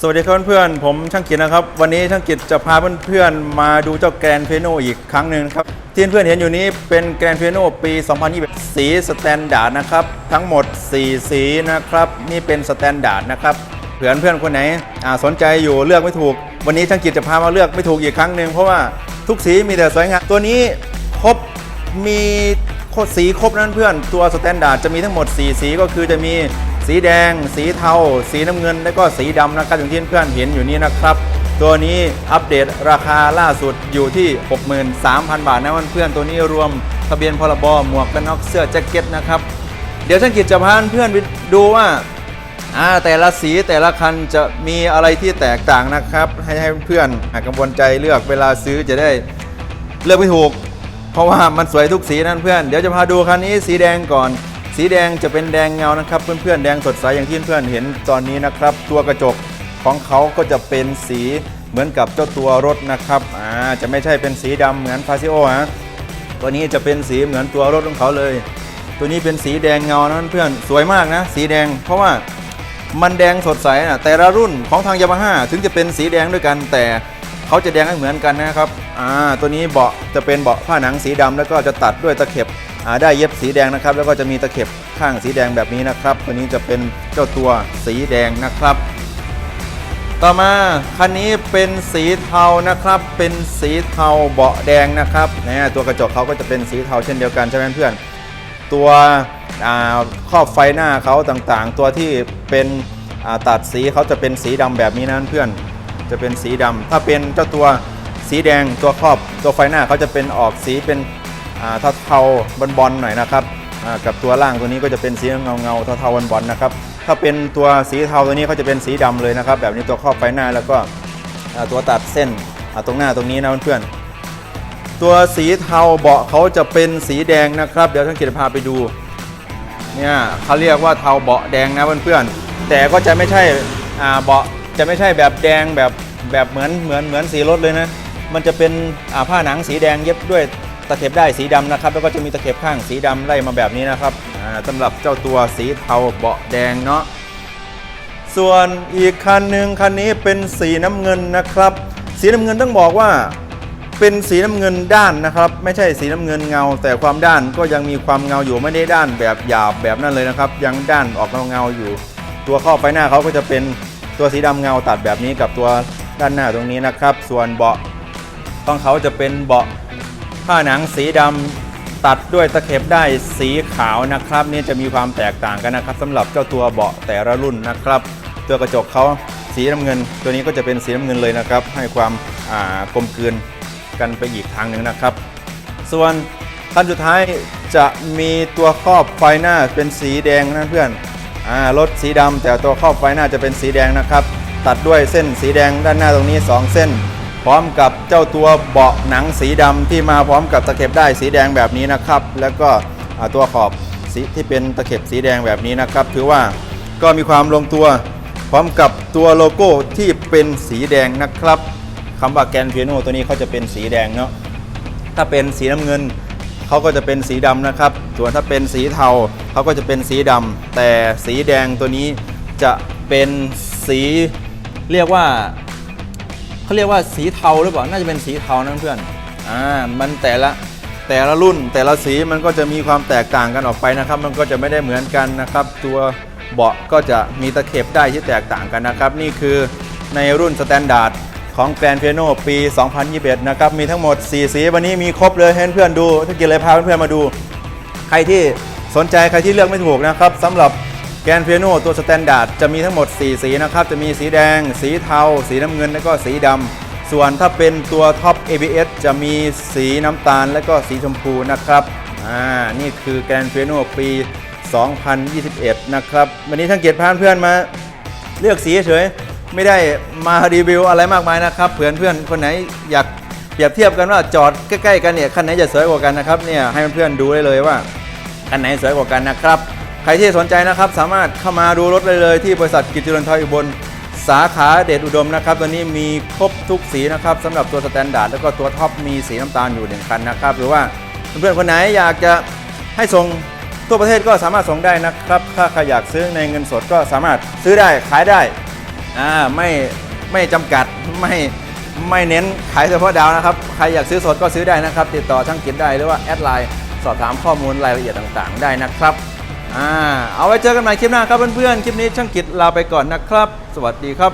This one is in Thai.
สวัสดีครับเพื่อนๆผมช่างกิจนะครับ วันนี้ช่างกิจจะพาเพื่อนๆมาดูเจ้าแกรนเพโนอีกครั้งหนึ่งครับที่เพื่อนๆเห็นอยู่นี้เป็นแกรนเพโนปี 2021 สีสแตนดาร์ดนะครับ ทั้งหมด 4 สีนะครับ นี่เป็นสแตนดาร์ดนะครับเผื่อเพื่อนๆคนไหนสนใจอยู่เลือกไม่ถูก วันนี้ช่างกิจจะพามาเลือกไม่ถูกอีกครั้งหนึ่งเพราะว่าทุกสีมีแต่สวยงามตัวนี้ครบมีสีครบนั้นเพื่อนตัวสแตนดาร์ดจะมีทั้งหมด 4 สีก็คือจะมี สีแดง สีเทา สีน้ำเงิน และก็สีดำนะครับอย่างที่เพื่อนเห็นอยู่นี้นะครับ ตัวนี้อัปเดตราคาล่าสุดอยู่ที่ 63,000 บาทนะเพื่อนตัวนี้รวมทะเบียนพรบหมวกกันน็อกเสื้อแจ็คเก็ตนะครับเดี๋ยวช่างกิจจะพาเพื่อนไปดูว่าอ่าแต่ละสีแต่ละคันจะมีอะไรที่แตกต่างนะครับ ให้ให้เพื่อนหากกังวลใจเลือกเวลาซื้อจะได้เลือกไม่ถูก เพราะว่ามันสวยทุกสีนั่นเพื่อน เดี๋ยวจะพาดูคันนี้สีแดงก่อน สีแดงจะเป็นแดงเงานะครับ เพื่อนๆแดงสดใสอย่างที่เพื่อนๆเห็นตอนนี้นะครับ ตัวกระจกของเขาก็จะเป็นสีเหมือนกับเจ้าตัวรถนะครับอ่าจะไม่ใช่เป็นสีดำเหมือนฟาซิโอฮะตัวนี้จะเป็นสีเหมือนตัวรถของเขาเลย ตัวนี้เป็นสีแดงเงานะเพื่อนสวยมากนะ สีแดง เพราะว่ามันแดงสดใสนะแต่ละรุ่นของทางยามาฮ่าถึงจะเป็นสีแดงด้วยกัน แต่เขาจะแดงให้เหมือนกันนะครับอ่าตัวนี้เบาะจะเป็นเบาะผ้าหนังสีดำแล้วก็จะตัดด้วยตะเข็บ อ่าได้เย็บสีแดงนะครับ แล้วก็จะมีตะเข็บข้างสีแดงแบบนี้นะครับตัวนี้จะเป็นเจ้าตัวสีแดงนะครับ ต่อมาคันนี้เป็นสีเทานะครับ เป็นสีเทาเบาะแดงนะครับเนี่ยตัวกระจกเขาก็จะเป็นสีเทาเช่นเดียวกันใช่ไหมเพื่อนตัวอ่าครอบไฟหน้าเขาต่างๆ ตัวที่เป็นอ่าตัดสีเขาจะเป็นสีดำแบบนี้นะเพื่อนจะเป็นสีดำถ้าเป็นเจ้าตัวสีแดงตัวครอบตัวไฟหน้าเขาจะเป็นออกสีเป็น อ่าเทาๆบอลๆหน่อยนะครับกับตัวล่างตัวนี้ก็จะเป็นสีเงาเงาๆเทาๆบอลๆนะครับถ้าเป็นตัวสีเทาตัวนี้เขาจะเป็นสีดำเลยนะครับ แบบนี้ตัวครอบไฟหน้าแล้วก็ตัวตัดเส้นตรงหน้าตรงนี้นะเพื่อนๆตัวสีเทาเบาะเขาจะเป็นสีแดงนะครับ เดี๋ยวท่านกิตพาไปดูเนี่ยเขาเรียกว่าเทาเบาะแดงนะเพื่อนๆแต่ก็จะไม่ใช่เบาะจะไม่ใช่แบบแดงแบบแบบเหมือนเหมือนเหมือนสีรถเลยนะมันจะเป็นผ้าหนังสีแดงเย็บด้วย ตะเข็บได้สีดำนะครับ แล้วก็จะมีตะเข็บข้างสีดำไล่มาแบบนี้นะครับอ่าสำหรับเจ้าตัวสีเทาเบาะแดงเนาะส่วนอีกคันหนึ่งคันนี้เป็นสีน้ำเงินนะครับ สีน้ำเงินต้องบอกว่าเป็นสีน้ำเงินด้านนะครับ ไม่ใช่สีน้ำเงินเงา แต่ความด้านก็ยังมีความเงาอยู่ไม่ได้ด้านแบบหยาบแบบนั้นเลยนะครับ ยังด้านออกเงาเงาอยู่ ตัวครอบไฟหน้าเขาก็จะเป็นตัวสีดำเงาตัดแบบนี้กับตัวด้านหน้าตรงนี้นะครับ ส่วนเบาะของเขาจะเป็นเบาะ ผ้าหนังสีดำตัดด้วยตะเข็บได้สีขาวนะครับนี่จะมีความแตกต่างกันนะครับสำหรับเจ้าตัวเบาะแต่ละรุ่นนะครับ ตัวกระจกเขาสีน้ำเงิน ตัวนี้ก็จะเป็นสีน้ำเงินเลยนะครับ ให้ความกลมกลืนกันไปอีกทางหนึ่งนะครับ ส่วนคันสุดท้ายจะมีตัวครอบไฟหน้าเป็นสีแดงนะเพื่อนรถสีดำแต่ตัวครอบไฟหน้าจะเป็นสีแดงนะครับ ตัดด้วยเส้นสีแดงด้านหน้าตรงนี้ 2 เส้น พร้อมกับเจ้าตัวเบาะหนังสีดำที่มาพร้อมกับตะเข็บได้สีแดงแบบนี้นะครับ แล้วก็ตัวขอบสีที่เป็นตะเข็บสีแดงแบบนี้นะครับ ถือว่าก็มีความลงตัวพร้อมกับตัวโลโก้ที่เป็นสีแดงนะครับคำว่าแกนเพียโนตัวนี้เขาจะเป็นสีแดงเนาะถ้าเป็นสีน้ำเงินเขาก็จะเป็นสีดำนะครับ ส่วนถ้าเป็นสีเทาเขาก็จะเป็นสีดำแต่สีแดงตัวนี้จะเป็นสีเรียกว่า เขาเรียกว่าสีเทาหรือเปล่า น่าจะเป็นสีเทานะเพื่อนอ่ามันแต่ละแต่ละรุ่นแต่ละสีมันก็จะมีความแตกต่างกันออกไปนะครับ มันก็จะไม่ได้เหมือนกันนะครับ ตัวเบาะก็จะมีตะเข็บได้ที่แตกต่างกันนะครับ นี่คือในรุ่นสแตนดาร์ดของแกรน d p โนปี 2021 นะครับ มีทั้งหมด 4 สี วันนี้มีครบเลยให้เพื่อนดูถ้าเกิดเลยพาเพื่อนๆมาดู ใครที่สนใจใครที่เลือกไม่ถูกนะครับสำหรับ แกรน d p โนตัวสแตนดาร์ดจะมีทั้งหมด 4 สีนะครับ จะมีสีแดง สีเทา สีน้ำเงิน และก็สีดำ ส่วนถ้าเป็นตัวท็อป ABS จะมีสีน้ำตาลและก็สีชมพูนะครับ อ่า นี่คือแกรน d p โนปี 2021 นะครับ วันนี้ทั้งเกียรติพาเพื่อนมาเลือกสีเฉย ไม่ได้มารีวิวอะไรมากมายนะครับเพื่อนเพื่อนคนไหนอยากเปรียบเทียบกันว่าจอดใกล้ๆกันเนี่ยคันไหนจะสวยกว่ากันนะครับ เนี่ยให้เพื่อนๆดูได้เลยว่าคันไหนสวยกว่ากันนะครับ ใครที่สนใจนะครับ สามารถเข้ามาดูรถได้เลยที่บริษัทกิจจุลนทอยอุบลสาขาเดชอุดมนะครับตัวนี้มีครบทุกสีนะครับสำหรับตัวสแตนดาร์ดแล้วก็ตัวท็อปมีสีน้ำตาลอยู่หนึ่งคันนะครับ หรือว่าเพื่อนๆคนไหนอยากจะให้ส่งทั่วประเทศก็สามารถส่งได้นะครับ ถ้าใครอยากซื้อในเงินสดก็สามารถซื้อได้ขายได้อ่าไม่ไม่จำกัดไม่ไม่เน้นขายเฉพาะดาวนะครับ ใครอยากซื้อสดก็ซื้อได้นะครับ ติดต่อช่างกิจได้หรือว่าแอดไลน์สอบถามข้อมูลรายละเอียดต่างๆ ได้นะครับ อ่าเอาไว้เจอกันใหม่คลิปหน้าครับเพื่อนๆ คลิปนี้ช่างกิจลาไปก่อนนะครับ สวัสดีครับ